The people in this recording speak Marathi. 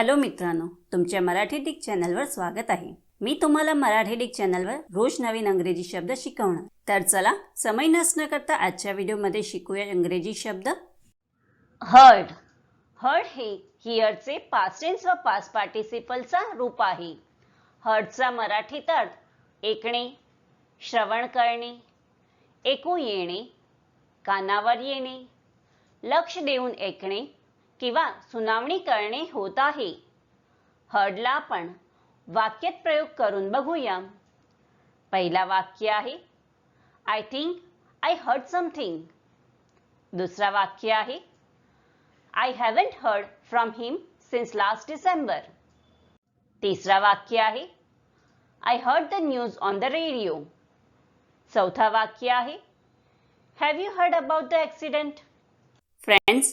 हॅलो मित्रांनो तुमच्या मराठी डिक चॅनलवर स्वागत आहे. मी तुम्हाला मराठी डिक चॅनलवर रोज नवीन अंग्रेजी शब्द शिकवणार. तर चला समय नसणं करता आजच्या व्हिडिओमध्ये शिकूया इंग्रजी शब्द. हर्ड. हर्ड हे हिअरचे पास्टेन्स व पास पार्टिसिपलचा रूप आहे. हर्डचा मराठीत अर्थ ऐकणे श्रवण करणे ऐकू येणे कानावर येणे लक्ष देऊन ऐकणे किंवा सुनावणी करणे होत आहे. हर्डला आपण वाक्यात प्रयोग करून बघूया. पहिला वाक्य आहे I think I heard something दुसरा वाक्य आहे I haven't heard from him since last December तिसरा वाक्य आहे I heard the news on the radio चौथा वाक्य आहे have you heard about the accident friends